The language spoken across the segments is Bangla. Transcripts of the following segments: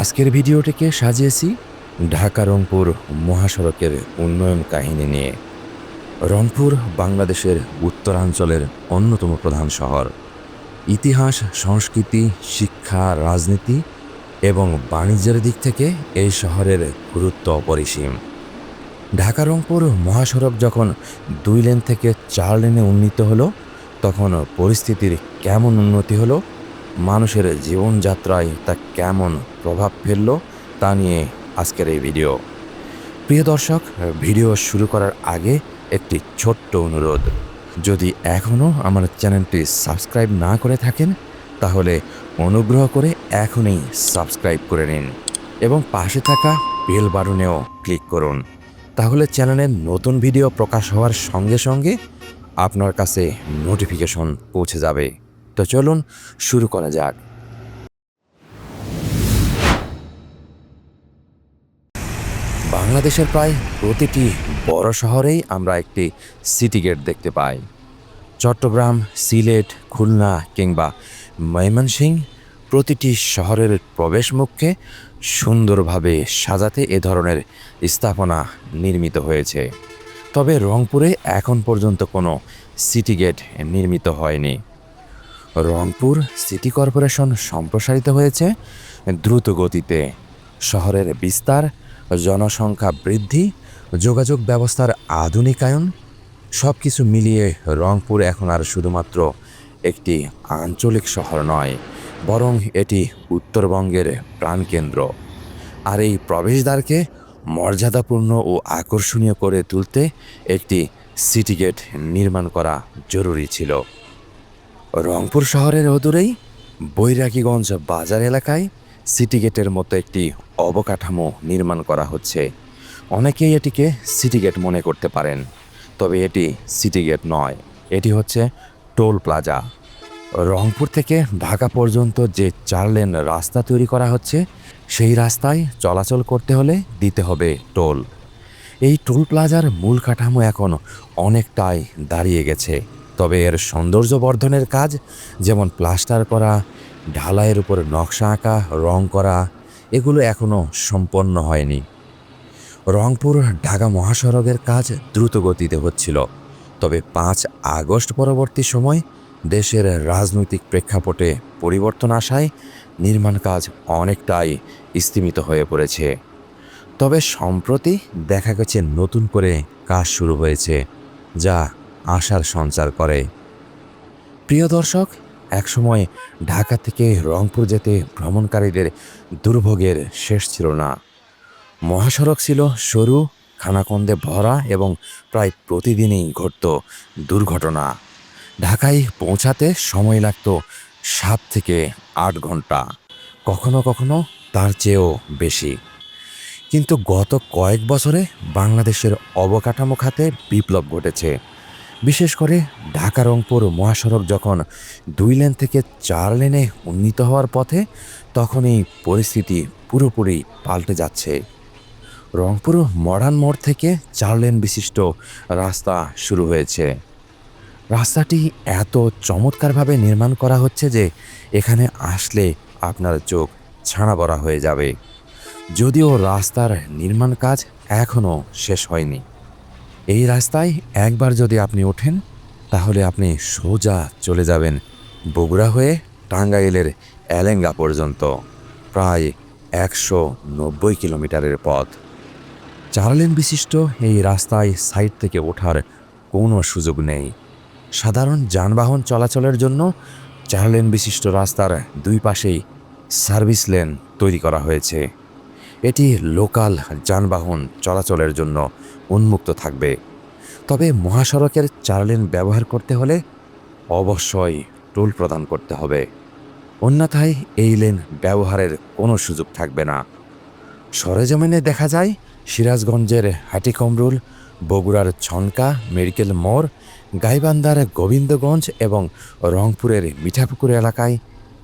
আজকের ভিডিওটিকে সাজিয়েছি ঢাকা রংপুর মহাসড়কের উন্নয়ন কাহিনী নিয়ে। রংপুর বাংলাদেশের উত্তরাঞ্চলের অন্যতম প্রধান শহর। ইতিহাস, সংস্কৃতি, শিক্ষা, রাজনীতি এবং বাণিজ্যের দিক থেকে এই শহরের গুরুত্ব অপরিসীম। ঢাকা রংপুর মহাসড়ক যখন দুই লেন থেকে চার লেনে উন্নীত হলো, তখন পরিস্থিতির কেমন উন্নতি হলো মানুষের জীবনযাত্রায় তা কেমন প্রভাব ফেলল তা নিয়ে আজকের এই ভিডিও। প্রিয় দর্শক, ভিডিও শুরু করার আগে একটি ছোট্ট অনুরোধ। যদি এখনও আমার চ্যানেলটি সাবস্ক্রাইব না করে থাকেন, তাহলে অনুগ্রহ করে এখনই সাবস্ক্রাইব করে নিন এবং পাশে থাকা বেল বাটনেও ক্লিক করুন। তাহলে চ্যানেলের নতুন ভিডিও প্রকাশ হওয়ার সঙ্গে সঙ্গে আপনার কাছে নোটিফিকেশন পৌঁছে যাবে। তো চলুন শুরু করা যাক। বাংলাদেশের প্রায় প্রতিটি বড় শহরেই আমরা একটি সিটি গেট দেখতে পাই। চট্টগ্রাম, সিলেট, খুলনা কিংবা ময়মনসিংহ প্রতিটি শহরের প্রবেশমুখকে সুন্দরভাবে সাজাতে এ ধরনের স্থাপনা নির্মিত হয়েছে। তবে রংপুরে এখন পর্যন্ত কোনো সিটি গেট নির্মিত হয়নি। রংপুর সিটি কর্পোরেশন সম্প্রসারিত হয়েছে দ্রুত গতিতে। শহরের বিস্তার, জনসংখ্যা বৃদ্ধি, যোগাযোগ ব্যবস্থার আধুনিকায়ন সব কিছু মিলিয়ে রংপুর এখন আর শুধুমাত্র একটি আঞ্চলিক শহর নয়, বরং এটি উত্তরবঙ্গের প্রাণকেন্দ্র। আর এই প্রবেশদ্বারকে মর্যাদাপূর্ণ ও আকর্ষণীয় করে তুলতে একটি সিটি গেট নির্মাণ করা জরুরি ছিল। রংপুর শহরের অদূরেই বৈরাগীগঞ্জ বাজার এলাকায় সিটি গেটের মতো একটি অবকাঠামো নির্মাণ করা হচ্ছে। অনেকেই এটিকে সিটি গেট মনে করতে পারেন, তবে এটি সিটি গেট নয়, এটি হচ্ছে টোল প্লাজা। রংপুর থেকে ঢাকা পর্যন্ত যে চার লেন রাস্তা তৈরি করা হচ্ছে, সেই রাস্তায় চলাচল করতে হলে দিতে হবে টোল। এই টোল প্লাজার মূল কাঠামো এখন অনেকটাই দাঁড়িয়ে গেছে। তবে এর সৌন্দর্য বর্ধনের কাজ যেমন প্লাস্টার করা, ঢালাইয়ের উপর নকশা আঁকা, রং করা, এগুলো এখনও সম্পন্ন হয়নি। রংপুর ঢাকা মহাসড়কের কাজ দ্রুত গতিতে হচ্ছিল। তবে পাঁচ আগস্ট পরবর্তী সময় দেশের রাজনৈতিক প্রেক্ষাপটে পরিবর্তন আসায় নির্মাণ কাজ অনেকটাই স্তীমিত হয়ে পড়েছে। তবে সম্প্রতি দেখা গেছে নতুন করে কাজ শুরু হয়েছে, যা আশার সঞ্চার করে। প্রিয় দর্শক, একসময় ঢাকা থেকে রংপুর যেতে ভ্রমণকারীদের দুর্ভোগের শেষ ছিল না। মহাসড়ক ছিল সরু, খানাকন্দে ভরা এবং প্রায় প্রতিদিনই ঘটত দুর্ঘটনা। ঢাকায় পৌঁছাতে সময় লাগত সাত থেকে আট ঘণ্টা। কখনো কখনো তার চেয়েও বেশি। কিন্তু গত কয়েক বছরে বাংলাদেশের অবকাঠামো খাতে বিপ্লব ঘটেছে। বিশেষ করে ঢাকা, রংপুর মহাসড়ক যখন দুই লেন থেকে চার লেনে উন্নীত হওয়ার পথে তখন এই পরিস্থিতি পুরোপুরি পাল্টে যাচ্ছে। রংপুর মডার্ন মোড় থেকে চার লেন বিশিষ্ট রাস্তা শুরু হয়েছে। রাস্তাটি এত চমৎকারভাবে নির্মাণ করা হচ্ছে যে এখানে আসলে আপনার চোখ ছানা বড়া হয়ে যাবে। যদিও রাস্তার নির্মাণ কাজ এখনও শেষ হয়নি। এই রাস্তায় একবার যদি আপনি ওঠেন, তাহলে আপনি সোজা চলে যাবেন বগুড়া হয়ে টাঙ্গাইলের এলেঙ্গা পর্যন্ত, প্রায় একশো নব্বই কিলোমিটারের পথ। চার লেন বিশিষ্ট এই রাস্তায় সাইড থেকে ওঠার কোনো সুযোগ নেই। সাধারণ যানবাহন চলাচলের জন্য চার লেন বিশিষ্ট রাস্তার দুই পাশেই সার্ভিস লেন তৈরি করা হয়েছে। এটি লোকাল যানবাহন চলাচলের জন্য উন্মুক্ত থাকবে। তবে মহাসড়কের চার লেন ব্যবহার করতে হলে অবশ্যই টোল প্রদান করতে হবে। অন্যথায় এই লেন ব্যবহারের কোনো সুযোগ থাকবে না। সরেজমিনে দেখা যায়, সিরাজগঞ্জের হাটিকমরুল, বগুড়ার ছনকা, মেডিকেল মোড়, গাইবান্ধার গোবিন্দগঞ্জ এবং রংপুরের মিঠাপুকুর এলাকায়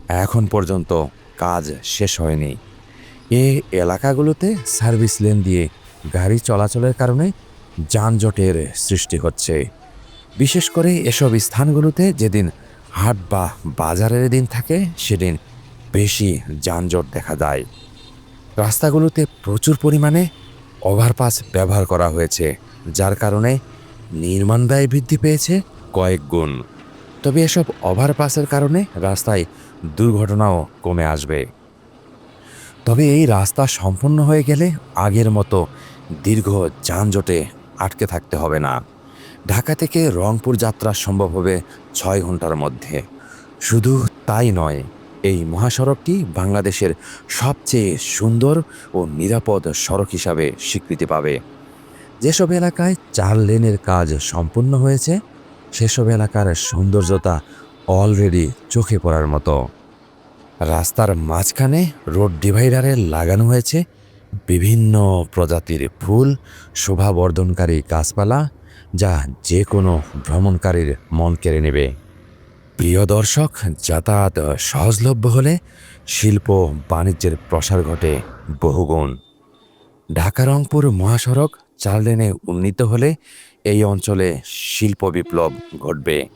এখন পর্যন্ত কাজ শেষ হয়নি। এ এলাকাগুলোতে সার্ভিস লেন দিয়ে গাড়ি চলাচলের কারণে যানজটের সৃষ্টি হচ্ছে। বিশেষ করে এসব স্থানগুলোতে যেদিন হাট বা বাজারের দিন থাকে, সেদিন বেশি যানজট দেখা যায় রাস্তাগুলোতে প্রচুর পরিমাণে ওভারপাস ব্যবহার করা হয়েছে, যার কারণে নির্মাণ ব্যয় বৃদ্ধি পেয়েছে কয়েক গুণ। তবে এসব ওভারপাসের কারণে রাস্তায় দুর্ঘটনাও কমে আসবে। তবে এই রাস্তা সম্পূর্ণ হয়ে গেলে আগের মতো দীর্ঘ যানজটে আটকে থাকতে হবে না। ঢাকা থেকে রংপুর যাত্রা সম্ভব হবে ছয় ঘণ্টার মধ্যে। শুধু তাই নয়, এই মহাসড়কটি বাংলাদেশের সবচেয়ে সুন্দর ও নিরাপদ সড়ক হিসাবে স্বীকৃতি পাবে। যেসব এলাকায় চার লেনের কাজ সম্পূর্ণ হয়েছে, সেসব এলাকার সৌন্দর্যতা অলরেডি চোখে পড়ার মতো। রাস্তার মাঝখানে রোড ডিভাইডারে লাগানো হয়েছে বিভিন্ন প্রজাতির ফুল, শোভাবর্ধনকারী গাছপালা, যা যে কোনো ভ্রমণকারীর মন কেড়ে নেবে। প্রিয় দর্শক, যাতায়াত সহজলভ্য হলে শিল্প বাণিজ্যের প্রসার ঘটে বহুগুণ। ঢাকা রংপুর মহাসড়ক চার লেনে উন্নীত হলে এই অঞ্চলে শিল্প বিপ্লব ঘটবে।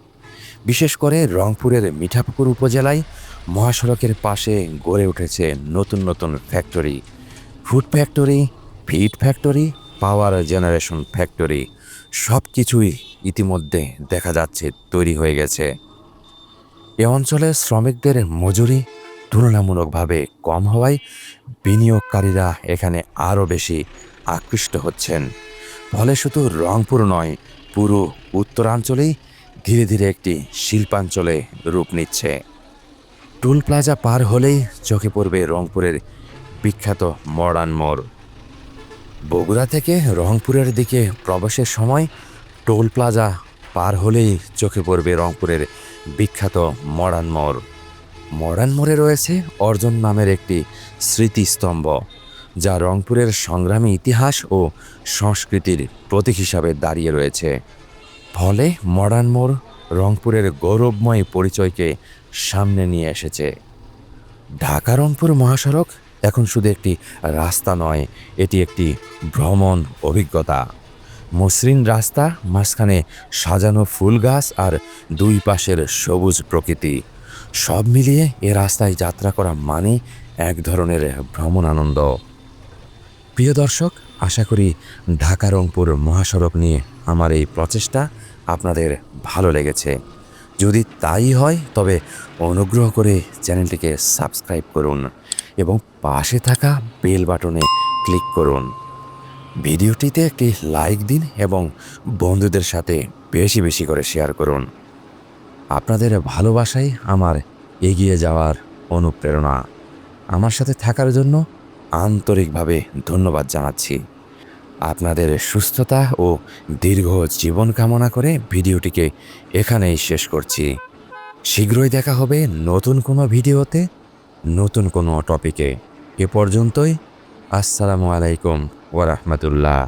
বিশেষ করে রংপুরের মিঠাপুকুর উপজেলায় মহাসড়কের পাশে গড়ে উঠেছে নতুন নতুন factory food factory feed factory power generation factory সব কিছুই ইতিমধ্যে দেখা যাচ্ছে তৈরি হয়ে গেছে। এ অঞ্চলে শ্রমিকদের মজুরি তুলনামূলকভাবে কম হওয়ায় বিনিয়োগকারীরা এখানে আরও বেশি আকৃষ্ট হচ্ছেন। ফলে শুধু রংপুর নয়, পুরো উত্তরাঞ্চলেই ধীরে ধীরে একটি শিল্পাঞ্চলে রূপ নিচ্ছে। টুল প্লাজা পার হলেই চোখে পড়বে রংপুরের বিখ্যাত মডার্ন মোড়। বগুড়া থেকে রংপুরের দিকে প্রবেশের সময় টোল প্লাজা পার হলেই চোখে পড়বে রংপুরের বিখ্যাত মডার্ন মোড়। মডার্ন মোড়ে রয়েছে অর্জন নামের একটি স্মৃতিস্তম্ভ, যা রংপুরের সংগ্রামী ইতিহাস ও সংস্কৃতির প্রতীক হিসাবে দাঁড়িয়ে রয়েছে। ফলে মডার্ন মোড় রংপুরের গৌরবময় পরিচয়কে সামনে নিয়ে এসেছে। ঢাকা রংপুর মহাসড়ক এখন শুধু একটি রাস্তা নয়, এটি একটি ভ্রমণ অভিজ্ঞতা। মসৃণ রাস্তা, মাঝখানে সাজানো ফুল গাছ আর দুই পাশের সবুজ প্রকৃতি। সব মিলিয়ে এ রাস্তায় যাত্রা করা মানে এক ধরনের ভ্রমণ আনন্দ প্রিয় দর্শক, আশা করি ঢাকা রংপুর মহাসড়ক নিয়ে আমার এই প্রচেষ্টা আপনাদের ভালো লেগেছে। যদি তাই হয়, তবে অনুগ্রহ করে চ্যানেলটিকে সাবস্ক্রাইব করুন এবং পাশে থাকা বেল বাটনে ক্লিক করুন। ভিডিওটিতে একটি লাইক দিন এবং বন্ধুদের সাথে বেশি বেশি করে শেয়ার করুন। আপনাদের ভালোবাসাই আমার এগিয়ে যাওয়ার অনুপ্রেরণা। আমার সাথে থাকার জন্য আন্তরিকভাবে ধন্যবাদ জানাচ্ছি। আপনাদের সুস্থতা ও দীর্ঘ জীবন কামনা করে ভিডিওটিকে এখানেই শেষ করছি। শীঘ্রই দেখা হবে নতুন কোনো ভিডিওতে, নতুন কোনো টপিকে। এ পর্যন্তই। আসসালামু আলাইকুম ওরহমতুল্লাহ